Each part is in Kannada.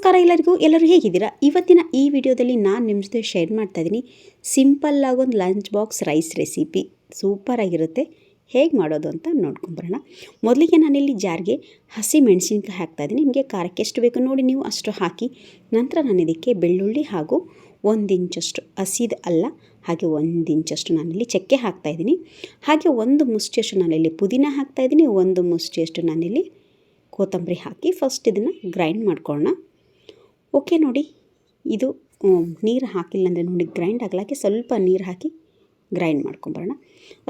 ನಮಸ್ಕಾರ ಎಲ್ಲರಿಗೂ, ಎಲ್ಲರೂ ಹೇಗಿದ್ದೀರಾ? ಇವತ್ತಿನ ಈ ವಿಡಿಯೋದಲ್ಲಿ ನಾನು ನಿಮ್ಮ ಜೊತೆ ಶೇರ್ ಮಾಡ್ತಾ ಇದ್ದೀನಿ. ಸಿಂಪಲ್ಲಾಗಿ ಒಂದು ಲಂಚ್ ಬಾಕ್ಸ್ ರೈಸ್ ರೆಸಿಪಿ ಸೂಪರಾಗಿರುತ್ತೆ ಹೇಗೆ ಮಾಡೋದು ಅಂತ ನೋಡ್ಕೊಂಬರೋಣ ಮೊದಲಿಗೆ ನಾನಿಲ್ಲಿ ಜಾರ್ಗೆ ಹಸಿ ಮೆಣಸಿನ್ಕಾಯಿ ಹಾಕ್ತಾ ಇದ್ದೀನಿ. ನಿಮಗೆ ಖಾರಕ್ಕೆ ಎಷ್ಟು ಬೇಕು ನೋಡಿ ನೀವು ಅಷ್ಟು ಹಾಕಿ. ನಂತರ ನಾನು ಇದಕ್ಕೆ ಬೆಳ್ಳುಳ್ಳಿ ಹಾಗೂ ಒಂದು ಇಂಚಷ್ಟು ಹಸಿದ ಅಲ್ಲ, ಹಾಗೆ ಒಂದು ಇಂಚಷ್ಟು ನಾನಿಲ್ಲಿ ಚಕ್ಕೆ ಹಾಕ್ತಾಯಿದ್ದೀನಿ ಹಾಗೆ ಒಂದು ಮುಷ್ಟಿಯಷ್ಟು ನಾನಿಲ್ಲಿ ಪುದೀನ ಹಾಕ್ತಾಯಿದ್ದೀನಿ ಒಂದು ಮುಷ್ಟಿಯಷ್ಟು ನಾನಿಲ್ಲಿ ಕೊತ್ತಂಬರಿ ಹಾಕಿ ಫಸ್ಟ್ ಇದನ್ನು ಗ್ರೈಂಡ್ ಮಾಡ್ಕೊಳ್ಳೋಣ ಓಕೆ ನೋಡಿ. ಇದು ನೀರು ಹಾಕಿಲ್ಲ ಅಂದರೆ ನೋಡಿ ಗ್ರೈಂಡ್ ಆಗಲಕ್ಕೆ ಸ್ವಲ್ಪ ನೀರು ಹಾಕಿ ಗ್ರೈಂಡ್ ಮಾಡ್ಕೊಂಬರೋಣ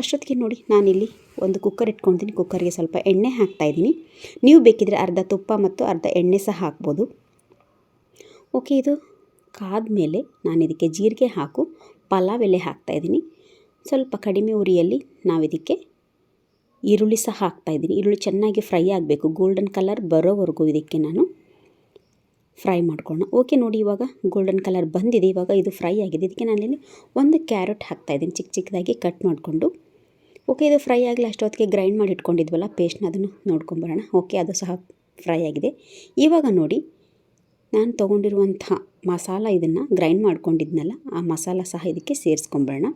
ಅಷ್ಟೊತ್ತಿಗೆ ನೋಡಿ, ನಾನಿಲ್ಲಿ ಒಂದು ಕುಕ್ಕರ್ ಇಟ್ಕೊತೀನಿ. ಕುಕ್ಕರ್ಗೆ ಸ್ವಲ್ಪ ಎಣ್ಣೆ ಹಾಕ್ತಾಯಿದ್ದೀನಿ ನೀವು ಬೇಕಿದ್ರೆ ಅರ್ಧ ತುಪ್ಪ ಮತ್ತು ಅರ್ಧ ಎಣ್ಣೆ ಸಹ ಹಾಕ್ಬೋದು. ಓಕೆ, ಇದು ಕಾದ್ಮೇಲೆ ನಾನು ಇದಕ್ಕೆ ಜೀರಿಗೆ ಹಾಕು. ಪಲಾವ್ ಎಲೆ ಹಾಕ್ತಾಯಿದ್ದೀನಿ ಸ್ವಲ್ಪ ಕಡಿಮೆ ಉರಿಯಲ್ಲಿ ನಾವಿದಕ್ಕೆ ಈರುಳ್ಳಿ ಸಹ ಹಾಕ್ತಾಯಿದ್ದೀನಿ ಈರುಳ್ಳಿ ಚೆನ್ನಾಗಿ ಫ್ರೈ ಆಗಬೇಕು. ಗೋಲ್ಡನ್ ಕಲರ್ ಬರೋವರೆಗೂ ಇದಕ್ಕೆ ನಾನು ಫ್ರೈ ಮಾಡ್ಕೊಳ್ಳೋಣ. ಓಕೆ, ನೋಡಿ ಇವಾಗ ಗೋಲ್ಡನ್ ಕಲರ್ ಬಂದಿದೆ. ಇವಾಗ ಇದು ಫ್ರೈ ಆಗಿದೆ. ಇದಕ್ಕೆ ನಾನಿಲ್ಲಿ ಒಂದು ಕ್ಯಾರೆಟ್ ಹಾಕ್ತಾಯಿದ್ದೀನಿ ಚಿಕ್ಕ ಚಿಕ್ಕದಾಗಿ ಕಟ್ ಮಾಡಿಕೊಂಡು. ಓಕೆ, ಇದು ಫ್ರೈ ಆಗಲಿ ಅಷ್ಟೊತ್ತಿಗೆ ಗ್ರೈಂಡ್ ಮಾಡಿ ಇಟ್ಕೊಂಡಿದ್ವಲ್ಲ ಪೇಸ್ಟ್ನ ಅದನ್ನು ನೋಡ್ಕೊಂಬರೋಣ. ಓಕೆ, ಅದು ಸಹ ಫ್ರೈ ಆಗಿದೆ. ಇವಾಗ ನೋಡಿ, ನಾನು ತೊಗೊಂಡಿರುವಂಥ ಮಸಾಲ ಇದನ್ನು ಗ್ರೈಂಡ್ ಮಾಡ್ಕೊಂಡಿದ್ನಲ್ಲ, ಆ ಮಸಾಲ ಸಹ ಇದಕ್ಕೆ ಸೇರಿಸ್ಕೊಂಬರೋಣ.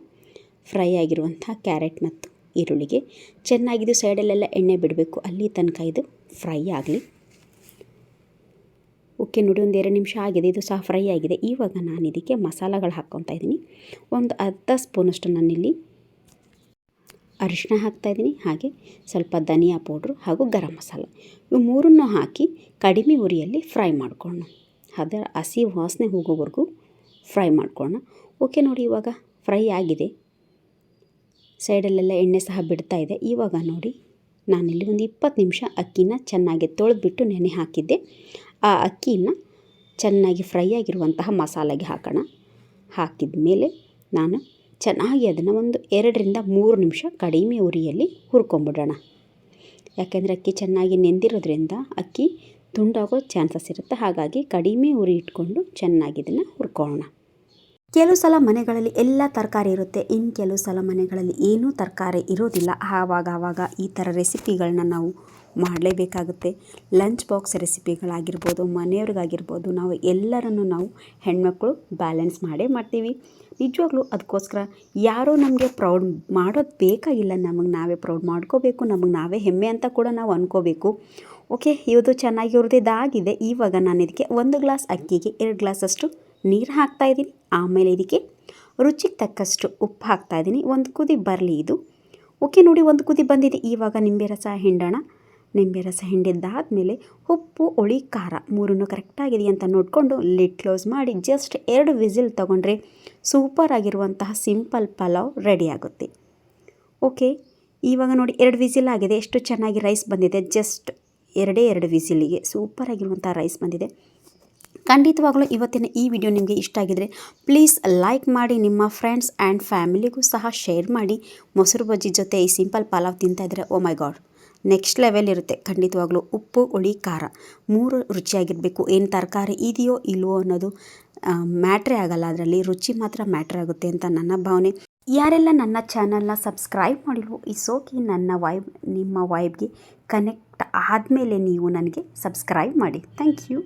ಫ್ರೈ ಆಗಿರುವಂಥ ಕ್ಯಾರೆಟ್ ಮತ್ತು ಈರುಳ್ಳಿಗೆ. ಚೆನ್ನಾಗಿದ್ದು ಸೈಡಲ್ಲೆಲ್ಲ ಎಣ್ಣೆ ಬಿಡಬೇಕು. ಅಲ್ಲಿ ತನಕ ಇದು ಫ್ರೈ ಆಗಲಿ. ಓಕೆ ನೋಡಿ, ಒಂದು ಎರಡು ನಿಮಿಷ ಆಗಿದೆ, ಇದು ಸಹ ಫ್ರೈ ಆಗಿದೆ. ಇವಾಗ ನಾನು ಇದಕ್ಕೆ ಮಸಾಲಗಳು ಹಾಕ್ಕೊತಾ ಇದ್ದೀನಿ. ಒಂದು ಅರ್ಧ ಸ್ಪೂನಷ್ಟು ನಾನಿಲ್ಲಿ ಅರಿಶಿನ ಹಾಕ್ತಾಯಿದ್ದೀನಿ ಹಾಗೆ ಸ್ವಲ್ಪ ಧನಿಯಾ ಪೌಡ್ರು ಹಾಗೂ ಗರಂ ಮಸಾಲ. ಇವು ಮೂರನ್ನು ಹಾಕಿ ಕಡಿಮೆ ಉರಿಯಲ್ಲಿ ಫ್ರೈ ಮಾಡ್ಕೊಳ್ಳೋಣ. ಅದರ ಹಸಿ ವಾಸನೆ ಹೋಗೋವರೆಗೂ ಫ್ರೈ ಮಾಡ್ಕೊಳ್ಳೋಣ. ಓಕೆ ನೋಡಿ, ಇವಾಗ ಫ್ರೈ ಆಗಿದೆ. ಸೈಡಲ್ಲೆಲ್ಲ ಎಣ್ಣೆ ಸಹ ಬಿಡ್ತಾ ಇದೆ. ಇವಾಗ ನೋಡಿ, ನಾನಿಲ್ಲಿ ಒಂದು ಇಪ್ಪತ್ತು ನಿಮಿಷ ಅಕ್ಕಿನ ಚೆನ್ನಾಗಿ ತೊಳೆದ್ಬಿಟ್ಟು ನೆನೆ ಹಾಕಿದ್ದೆ. ಆ ಅಕ್ಕಿಯನ್ನು ಚೆನ್ನಾಗಿ ಫ್ರೈ ಆಗಿರುವಂತಹ ಮಸಾಲೆಗೆ ಹಾಕೋಣ. ಹಾಕಿದ ಮೇಲೆ ನಾನು ಚೆನ್ನಾಗಿ ಅದನ್ನು ಒಂದು ಎರಡರಿಂದ ಮೂರು ನಿಮಿಷ ಕಡಿಮೆ ಉರಿಯಲ್ಲಿ ಹುರ್ಕೊಂಬಿಡೋಣ. ಯಾಕೆಂದರೆ ಅಕ್ಕಿ ಚೆನ್ನಾಗಿ ನೆಂದಿರೋದ್ರಿಂದ ಅಕ್ಕಿ ತುಂಡಾಗೋ ಚಾನ್ಸಸ್ ಇರುತ್ತೆ. ಹಾಗಾಗಿ ಕಡಿಮೆ ಉರಿ ಇಟ್ಕೊಂಡು ಚೆನ್ನಾಗಿ ಇದನ್ನು ಹುರ್ಕೊಳ್ಳೋಣ. ಕೆಲವು ಸಲ ಮನೆಗಳಲ್ಲಿ ಎಲ್ಲ ತರಕಾರಿ ಇರುತ್ತೆ. ಇನ್ನು ಕೆಲವು ಸಲ ಮನೆಗಳಲ್ಲಿ ಏನೂ ತರಕಾರಿ ಇರೋದಿಲ್ಲ. ಆವಾಗ ಆವಾಗ ಈ ಥರ ರೆಸಿಪಿಗಳನ್ನ ನಾವು ಮಾಡಲೇಬೇಕಾಗುತ್ತೆ. ಲಂಚ್ ಬಾಕ್ಸ್ ರೆಸಿಪಿಗಳಾಗಿರ್ಬೋದು, ಮನೆಯವ್ರಿಗಾಗಿರ್ಬೋದು, ನಾವು ಎಲ್ಲರನ್ನು ನಾವು ಹೆಣ್ಮಕ್ಳು ಬ್ಯಾಲೆನ್ಸ್ ಮಾಡೇ ಮಾಡ್ತೀವಿ. ನಿಜವಾಗ್ಲೂ ಅದಕ್ಕೋಸ್ಕರ ಯಾರೋ ನಮಗೆ ಪ್ರೌಡ್ ಮಾಡೋದು ಬೇಕಾಗಿಲ್ಲ. ನಮಗೆ ನಾವೇ ಪ್ರೌಡ್ ಮಾಡ್ಕೋಬೇಕು, ನಮಗೆ ನಾವೇ ಹೆಮ್ಮೆ ಅಂತ ಕೂಡ ನಾವು ಅಂದ್ಕೋಬೇಕು ಓಕೆ ಇದು ಚೆನ್ನಾಗಿ ಹುರಿದಿದ್ದಾಗಿದೆ ಇವಾಗ ನಾನು ಇದಕ್ಕೆ ಒಂದು ಗ್ಲಾಸ್ ಅಕ್ಕಿಗೆ ಎರಡು ಗ್ಲಾಸಷ್ಟು ನೀರು ಹಾಕ್ತಾಯಿದ್ದೀನಿ ಆಮೇಲೆ ಇದಕ್ಕೆ ರುಚಿಗೆ ತಕ್ಕಷ್ಟು ಉಪ್ಪು ಹಾಕ್ತಾಯಿದ್ದೀನಿ ಒಂದು ಕುದಿ ಬರಲಿ ಇದು. ಓಕೆ, ನೋಡಿ, ಒಂದು ಕುದಿ ಬಂದಿದೆ. ಇವಾಗ ನಿಂಬೆ ರಸ, ಹಿಂಡೋಣ ನಿಂಬೆ ರಸ ಹಿಂಡಿದ್ದಾದಮೇಲೆ ಉಪ್ಪು, ಹುಳಿ, ಖಾರ ಮೂರನ್ನು ಕರೆಕ್ಟಾಗಿದೆ ಅಂತ ನೋಡಿಕೊಂಡು ಲಿಡ್ ಕ್ಲೋಸ್ ಮಾಡಿ ಜಸ್ಟ್ ಎರಡು ವಿಸಿಲ್ ತೊಗೊಂಡ್ರೆ ಸೂಪರ್ ಆಗಿರುವಂತಹ ಸಿಂಪಲ್ ಪಲಾವ್ ರೆಡಿ ಆಗುತ್ತೆ. ಓಕೆ ಇವಾಗ ನೋಡಿ ಎರಡು ವಿಸಿಲ್ ಆಗಿದೆ. ಎಷ್ಟು ಚೆನ್ನಾಗಿ ರೈಸ್ ಬಂದಿದೆ. ಜಸ್ಟ್ ಎರಡೇ ಎರಡು ವಿಸಿಲಿಗೆ ಸೂಪರಾಗಿರುವಂಥ ರೈಸ್ ಬಂದಿದೆ. ಖಂಡಿತವಾಗಲೂ ಇವತ್ತಿನ ಈ ವಿಡಿಯೋ ನಿಮಗೆ ಇಷ್ಟ ಆಗಿದರೆ ಪ್ಲೀಸ್ ಲೈಕ್ ಮಾಡಿ, ನಿಮ್ಮ ಫ್ರೆಂಡ್ಸ್ ಆ್ಯಂಡ್ ಫ್ಯಾಮಿಲಿಗೂ ಸಹ ಶೇರ್ ಮಾಡಿ. ಮೊಸರು ಬಜ್ಜಿ ಜೊತೆ ಈ ಸಿಂಪಲ್ ಪಲಾವ್ ತಿಂತಾಯಿದ್ರೆ oh my god next level ಇರುತ್ತೆ. ಖಂಡಿತವಾಗ್ಲೂ ಉಪ್ಪು, ಹುಳಿ, ಖಾರ ಮೂರು ರುಚಿಯಾಗಿರಬೇಕು. ಏನು ತರಕಾರಿ ಇದೆಯೋ ಇಲ್ವೋ ಅನ್ನೋದು ಮ್ಯಾಟ್ರೇ ಆಗಲ್ಲ. ಅದರಲ್ಲಿ ರುಚಿ ಮಾತ್ರ ಮ್ಯಾಟ್ರ್ ಆಗುತ್ತೆ ಅಂತ ನನ್ನ ಭಾವನೆ. ಯಾರೆಲ್ಲ ನನ್ನ ಚಾನಲ್ನ ಸಬ್ಸ್ಕ್ರೈಬ್ ಮಾಡಿಲ್ವೋ, ಈ ಸೋಕಿ ನನ್ನ ವೈಬ್, ನಿಮ್ಮ ವೈಬ್ಗೆ ಕನೆಕ್ಟ್ ಆದಮೇಲೆ ನೀವು ನನಗೆ ಸಬ್ಸ್ಕ್ರೈಬ್ ಮಾಡಿ. Thank you.